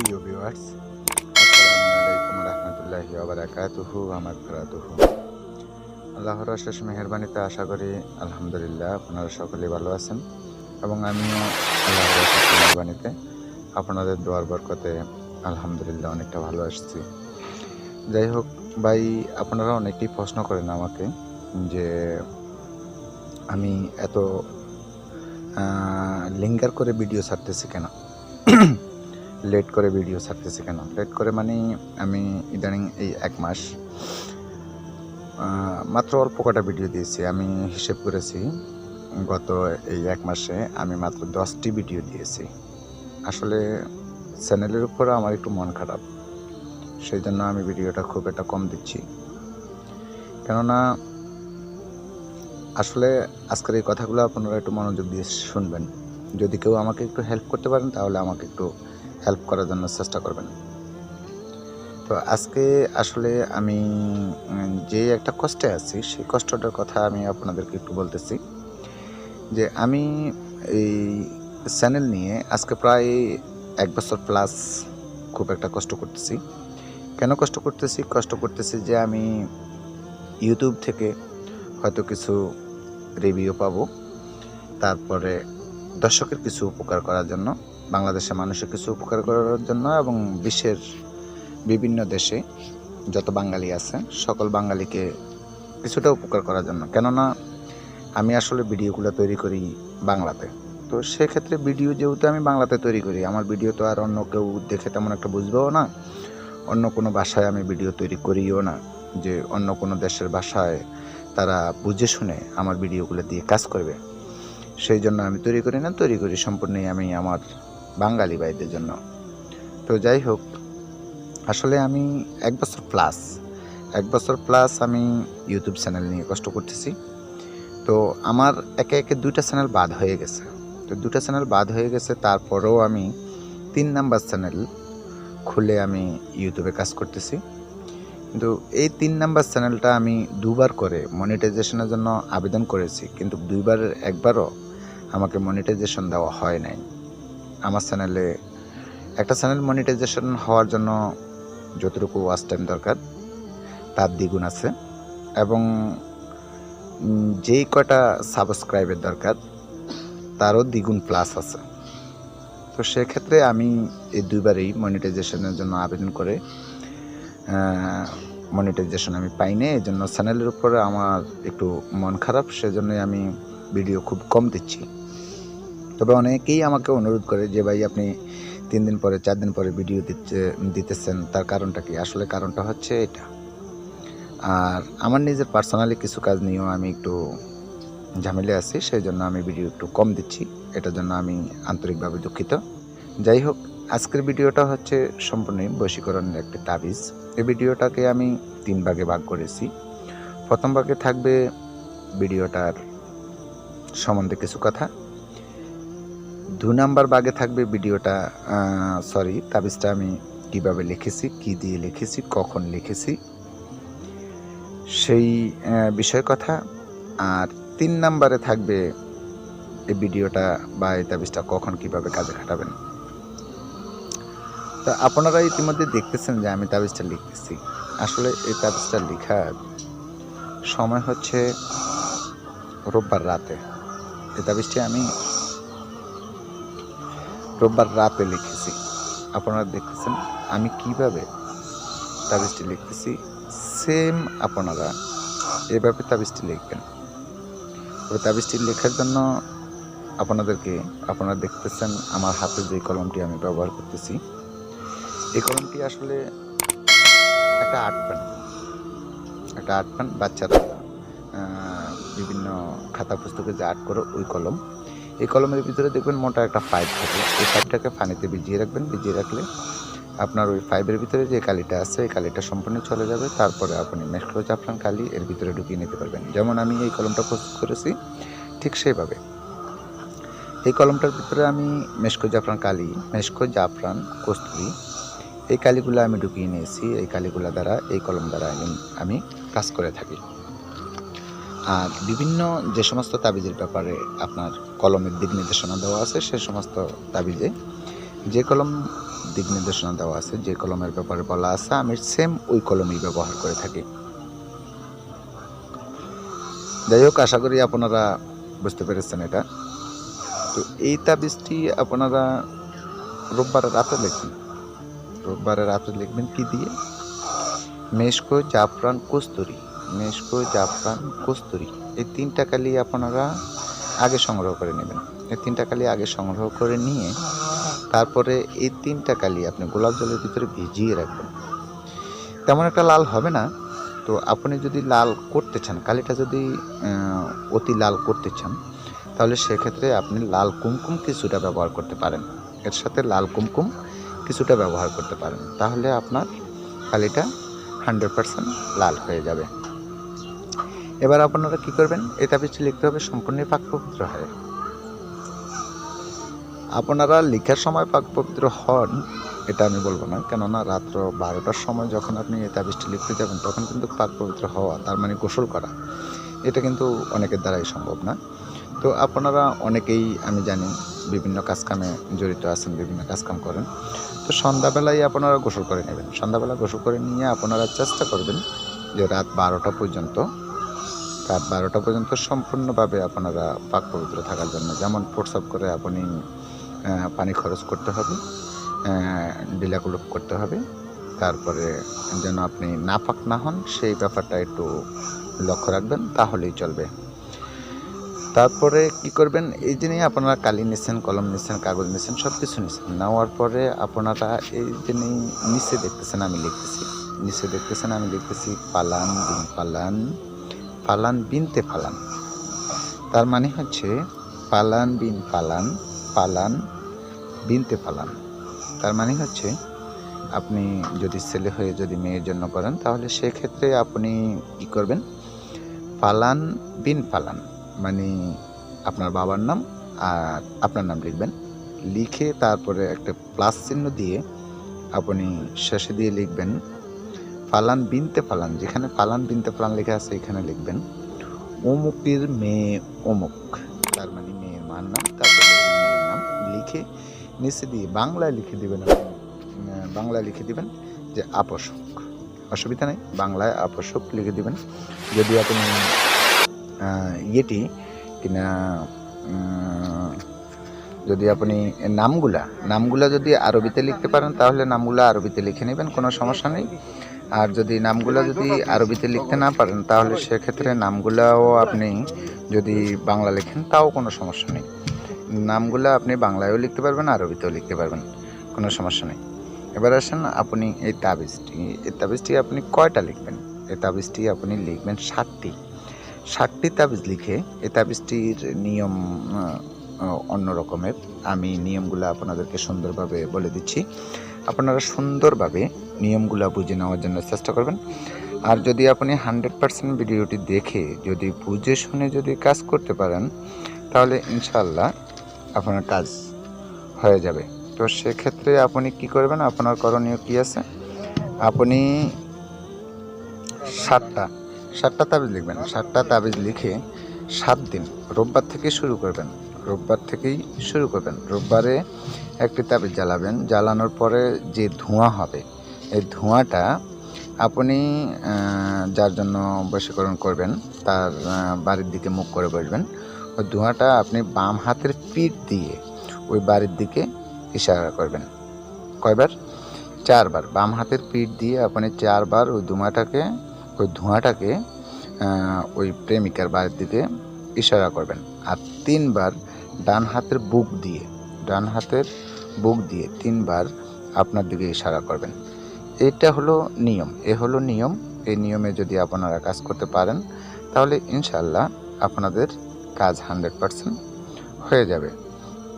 প্রিয় ভিউয়ার্স আসসালামু আলাইকুম রহমতুল্লাহি ওবারাকাতুহু আমার ফেরাতুহু আল্লাহর অশেষ মেহরবানিতে আশা করি, আলহামদুলিল্লাহ, আপনারা সকলে ভালো আছেন এবং আমিও আল্লাহর অশেষ মেহরবানিতে আপনাদের দোয়ার বরকতে আলহামদুলিল্লাহ অনেকটা ভালো আসছি। যাই হোক, ভাই, আপনারা অনেকেই প্রশ্ন করেন আমাকে যে আমি এত লিঙ্গার করে ভিডিও ছাড়তেছি কেন? লেট করে ভিডিও ছাড়তেছি কেন? লেট করে মানে আমি ইদানিং এই এক মাস মাত্র অল্প কটা ভিডিও দিয়েছি। আমি হিসেব করেছি, গত এই এক মাসে আমি মাত্র দশটি ভিডিও দিয়েছি। আসলে চ্যানেলের উপর আমার একটু মন খারাপ সেই জন্য আমি ভিডিওটা খুব একটা কম দিচ্ছি। কেননা, আসলে আজকের এই কথাগুলো আপনারা একটু মনোযোগ দিয়ে শুনবেন। যদি কেউ আমাকে একটু হেল্প করতে পারেন, তাহলে আমাকে একটু হেল্প করার জন্য চেষ্টা করবেন। তো আজকে আসলে আমি যে একটা কষ্টে আছি, সেই কষ্টটার কথা আমি আপনাদেরকে একটু বলতেছি। যে আমি এই চ্যানেল নিয়ে আজকে প্রায় এক বছর প্লাস খুব একটা কষ্ট করতেছি। কেন কষ্ট করতেছি? কষ্ট করতেছি যে আমি ইউটিউব থেকে হয়তো কিছু রিভিউ পাবো। তারপরে দর্শকের কিছু উপকার করার জন্য বাংলাদেশের মানুষের কিছু উপকার করার জন্য এবং বিশ্বের বিভিন্ন দেশে যত বাঙালি আছে, সকল বাঙালিকে কিছুটা উপকার করার জন্য। কেননা, আমি আসলে ভিডিওগুলো তৈরি করি বাংলাতে। তো সেক্ষেত্রে ভিডিও যেহেতু আমি বাংলাতে তৈরি করি, আমার ভিডিও তো আর অন্য কেউ দেখে তেমন একটা বুঝবেও না। অন্য কোনো ভাষায় আমি ভিডিও তৈরি করিও না। যে অন্য কোনো দেশের ভাষায় তারা বুঝে শুনে আমার ভিডিওগুলো দিয়ে কাজ করবে। সেই জন্য আমি তৈরি করি না, তৈরি করি সম্পূর্ণই আমি আমার বাঙালি ভাইদের জন্য। তো যাই হোক, আসলে আমি এক বছর প্লাস এক বছর প্লাস আমি ইউটিউব চ্যানেল নিয়ে কষ্ট করতেছি। তো আমার একে একে দুইটা চ্যানেল বাদ হয়ে গেছে। তো দুটা চ্যানেল বাদ হয়ে গেছে, তারপরেও আমি তিন নাম্বার চ্যানেল খুলে আমি ইউটিউবে কাজ করতেছি। কিন্তু এই তিন নাম্বার চ্যানেলটা আমি দুবার করে মনিটাইজেশনের জন্য আবেদন করেছি, কিন্তু দুইবারের একবারও আমাকে মনিটাইজেশন দেওয়া হয় নাই। আমার চ্যানেলে একটা চ্যানেল মনিটাইজেশন হওয়ার জন্য যতটুকু ওয়াচ টাইম দরকার, তার দ্বিগুণ আছে। এবং যেই কটা সাবস্ক্রাইবের দরকার, তারও দ্বিগুণ প্লাস আছে। তো সেক্ষেত্রে আমি এই দুইবারই মনিটাইজেশনের জন্য আবেদন করে মনিটাইজেশন আমি পাইনি এই জন্য চ্যানেলের উপরে আমার একটু মন খারাপ, সেজন্যই আমি ভিডিও খুব কম দিচ্ছি। তবে অনেকেই আমাকে অনুরোধ করে যে, ভাই, আপনি তিন দিন পরে, চার দিন পরে ভিডিও দিচ্ছে, দিতেছেন। তার কারণটা কি? আসলে কারণটা হচ্ছে এটা। আর আমার নিজের পার্সোনালি কিছু কাজ নিয়েও আমি একটু ঝামেলে আছি সেই জন্য আমি ভিডিও একটু কম দিচ্ছি। এটার জন্য আমি আন্তরিকভাবে দুঃখিত। যাই হোক, আজকের ভিডিওটা হচ্ছে সম্পূর্ণই বশীকরণের একটি তাবিজ। এই ভিডিওটাকে আমি তিন ভাগে ভাগ করেছি। প্রথম ভাগে থাকবে ভিডিওটার সম্বন্ধে কিছু কথা দু নাম্বার বাগে থাকবে ভিডিওটা সরি তাবিজটা আমি কীভাবে লিখেছি, কি দিয়ে লিখেছি, কখন লিখেছি, সেই বিষয় কথা। আর তিন নাম্বারে থাকবে এই ভিডিওটা বা এই তাবিজটা কখন কীভাবে কাজে খাটাবেন। তো আপনারা ইতিমধ্যে দেখতেছেন যে আমি তাবিজটা লিখতেছি। আসলে এই তাবিজটা লেখার সময় হচ্ছে রোববার রাতে। এই তাবিজটি আমি রোববার রাতে লিখেছি। আপনারা দেখতেছেন আমি কীভাবে তাবিজটি লিখতেছি। সেম আপনারা এভাবে তাবিজটি লিখবেন। তবে তাবিজটি লেখার জন্য আপনাদেরকে, আপনারা দেখতেছেন আমার হাতে যে কলমটি আমি ব্যবহার করতেছি। এই কলমটি আসলে একটা আর্ট পেন। একটা আর্ট পেন, বাচ্চারা বিভিন্ন খাতা পুস্তকে যে আর্ট করে ওই কলম। এই কলমের ভিতরে দেখবেন মোটা একটা পাইপ থাকে। এই পাইপটাকে পানিতে ভিজিয়ে রাখবেন। ভিজিয়ে রাখলে আপনার ওই পাইপের ভিতরে যে কালিটা আছে, এই কালিটা সম্পূর্ণ চলে যাবে। তারপরে আপনি মেশকো জাফরান কালি এর ভিতরে ঢুকিয়ে নিতে পারবেন। যেমন আমি এই কলমটা প্রস্তুত করেছি, ঠিক সেইভাবে। এই কলমটার ভিতরে আমি মেশকো জাফরান কালি মেশকো জাফরান কস্তুরি, এই কালিগুলো আমি ঢুকিয়ে নিয়েছি। এই কালিগুলো দ্বারা, এই কলম দ্বারা আমি আমি কাজ করে থাকি। আর বিভিন্ন যে সমস্ত তাবিজের ব্যাপারে আপনার কলমের দিক নির্দেশনা দেওয়া আছে, সে সমস্ত তাবিজে যে কলম দিক নির্দেশনা দেওয়া আছে, যে কলমের ব্যাপারে বলা আছে, আমি সেম ওই কলমই ব্যবহার করে থাকি। যাই হোক, আশা করি আপনারা বুঝতে পেরেছেন এটা। তো এই তাবিজটি আপনারা রোববারের রাতে লিখবেন। রোববারের রাতে লিখবেন কি দিয়ে? মেশকো জাফরান কস্তুরি। মেশকো জাফরান কস্তুরি, এই তিনটা কালি আপনারা আগে সংগ্রহ করে নেবেন। এই তিনটা কালি আগে সংগ্রহ করে নিয়ে তারপরে এই তিনটা কালি আপনি গোলাপ জলের ভিতরে ভিজিয়ে রাখবেন। তেমন একটা লাল হবে না। তো আপনি যদি লাল করতে চান, কালিটা যদি অতি লাল করতে চান, তাহলে সেক্ষেত্রে আপনি লাল কুমকুম কিছুটা ব্যবহার করতে পারেন। এর সাথে লাল কুমকুম কিছুটা ব্যবহার করতে পারেন। তাহলে আপনার কালিটা হান্ড্রেড পারসেন্ট লাল হয়ে যাবে। এবার আপনারা কি করবেন? এই তাবিজটি লিখতে হবে সম্পূর্ণ পাক পবিত্র হয় আপনারা লেখার সময় পাক পবিত্র হন, এটা আমি বলব না। কেননা রাত্র বারোটার সময় যখন আপনি এই তাবিজটি লিখতে যাবেন, তখন কিন্তু পাক পবিত্র হওয়া, তার মানে গোসল করা, এটা কিন্তু অনেকের দ্বারাই সম্ভব না। তো আপনারা অনেকেই, আমি জানি, বিভিন্ন কাজকামে জড়িত আছেন, বিভিন্ন কাজকাম করেন। তো সন্ধ্যাবেলায় আপনারা গোসল করে নেবেন। সন্ধ্যাবেলা গোসল করে নিয়ে আপনারা চেষ্টা করবেন যে রাত বারোটা পর্যন্ত রাত বারোটা পর্যন্ত সম্পূর্ণভাবে আপনারা পাক পবিত্র থাকার জন্য যেমন প্রস্রাব করে আপনি পানি খরচ করতে হবে ডিলাকুলুপ করতে হবে, তারপরে যেন আপনি না নাপাক না হন, সেই ব্যাপারটা একটু লক্ষ্য রাখবেন, তাহলেই চলবে। তারপরে কি করবেন, এই যে নিয়ে আপনারা কালি নিচ্ছেন কলম নিচ্ছেন কাগজ নিচ্ছেন সব কিছু নিচ্ছেন নেওয়ার পরে আপনারা এই যে নিচে দেখতেছেন, আমি লিখতেছি, নিচে দেখতেছেন, আমি লিখতেছি, পালান পালান। পালান বিনতে পালান। তার মানে হচ্ছে পালান বিন পালান পালান বিনতে পালান। তার মানে হচ্ছে আপনি যদি ছেলে হয়ে যদি মেয়ের জন্য করেন, তাহলে সেক্ষেত্রে আপনি কি করবেন? পালান বিন পালান মানে আপনার বাবার নাম আর আপনার নাম লিখবেন। লিখে তারপরে একটা প্লাস চিহ্ন দিয়ে আপনি শেষে দিয়ে লিখবেন পালান বিনতে পালান যেখানে পালান বিনতে পালান লেখা আছে, এখানে লিখবেন, অমুকের মেয়ে অমুক তার মানে মেয়ের মার নাম, তারপরে মেয়ের নাম লিখে নিচে দিয়ে বাংলায় লিখে দিবেন বাংলায় লিখে দিবেন যে আপসক অসুবিধা নেই, বাংলায় আপসক লিখে দিবেন, যদি আপনি ইয়েটি কিনা যদি আপনি নামগুলা নামগুলা যদি আরবিতে লিখতে পারেন, তাহলে নামগুলা আরবিতে লিখে নেবেন, কোনো সমস্যা নেই। আর যদি নামগুলো যদি আরবিতে লিখতে না পারেন, তাহলে সেক্ষেত্রে নামগুলাও আপনি যদি বাংলা লেখেন, তাও কোনো সমস্যা নেই। নামগুলো আপনি বাংলায়ও লিখতে পারবেন, আরবিতেও লিখতে পারবেন, কোনো সমস্যা নেই। এবার আসেন আপনি এই তাবিজটি এই তাবিজটি আপনি কয়টা লিখবেন? এই তাবিজটি আপনি লিখবেন সাতটি। সাতটি তাবিজ লিখে এই তাবিজটির নিয়ম অন্য রকমের। আমি নিয়মগুলো আপনাদেরকে সুন্দরভাবে বলে দিচ্ছি। আপনারা সুন্দরভাবে নিয়মগুলো বুঝে নেওয়ার জন্য চেষ্টা করবেন। আর যদি আপনি হান্ড্রেড পার্সেন্ট ভিডিওটি দেখে, যদি বুঝে শুনে যদি কাজ করতে পারেন, তাহলে ইনশাল্লাহ আপনার কাজ হয়ে যাবে। তো সেক্ষেত্রে আপনি কি করবেন? আপনার করণীয় কি আছে? আপনি সাতটা সাতটা তাবিজ লিখবেন। সাতটা তাবিজ লিখে সাত দিন, রোববার থেকে শুরু করবেন। রোববার থেকেই শুরু করবেন। রোববারে একটি তাবিজ জ্বালাবেন। জ্বালানোর পরে যে ধোঁয়া হবে, এই ধোঁয়াটা আপনি যার জন্য বশীকরণ করবেন, তার বাড়ির দিকে মুখ করে বসবেন। ওই ধোঁয়াটা আপনি বাম হাতের পিঠ দিয়ে ওই বাড়ির দিকে ইশারা করবেন। কয়বার? চারবার। বাম হাতের পিঠ দিয়ে আপনি চারবার ওই ধোঁয়াটাকে ওই ধোঁয়াটাকে ওই প্রেমিকার বাড়ির দিকে ইশারা করবেন। আর তিনবার ডান হাতের বুক দিয়ে, ডান হাতের বুক দিয়ে তিনবার আপনার দিকে ইশারা করবেন। এটা হলো নিয়ম, এ হলো নিয়ম। এই নিয়মে যদি আপনারা কাজ করতে পারেন, তাহলে ইনশাল্লাহ আপনাদের কাজ হান্ড্রেড পারসেন্ট হয়ে যাবে।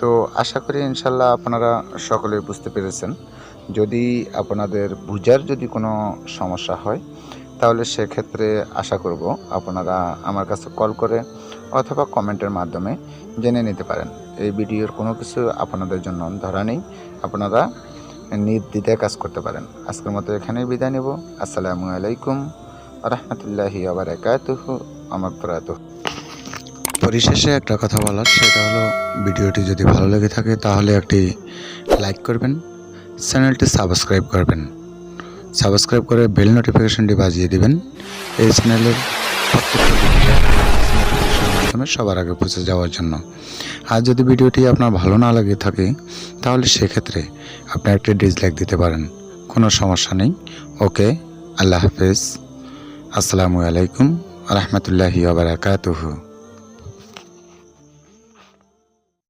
তো আশা করি ইনশাল্লাহ আপনারা সকলেই বুঝতে পেরেছেন। যদি আপনাদের বুঝার যদি কোনো সমস্যা হয়, তাহলে সেক্ষেত্রে আশা করব আপনারা আমার কাছে কল করে অথবা কমেন্টের মাধ্যমে জেনে নিতে পারেন। এই ভিডিওর কোনো কিছু আপনাদের জন্য ধরা নেই। আপনারা নির্দ্বিধায় কাজ করতে পারেন। আজকের মতো এখানেই বিদায় নেব। আসসালামু আলাইকুম রহমতুল্লাহি আবরাকাতুহু আমাকবরাতুহু পরিশেষে একটা কথা বলার, সেটা হলো ভিডিওটি যদি ভালো লেগে থাকে তাহলে একটি লাইক করবেন, চ্যানেলটি সাবস্ক্রাইব করবেন। সাবস্ক্রাইব করে বেল নোটিফিকেশনটি বাজিয়ে দিবেন। এই চ্যানেলের প্রত্যেকটা মাধ্যমে সবার আগে পৌঁছে যাওয়ার জন্য। আর যদি ভিডিওটি আপনার ভালো না লাগে থাকে, তাহলে সেক্ষেত্রে আপনি একটি ডিসলাইক দিতে পারেন। কোনো সমস্যা নেই। ওকে আল্লাহ হাফেজ। আসসালামু আলাইকুম রহমতুল্লাহি আবরাকাতুহু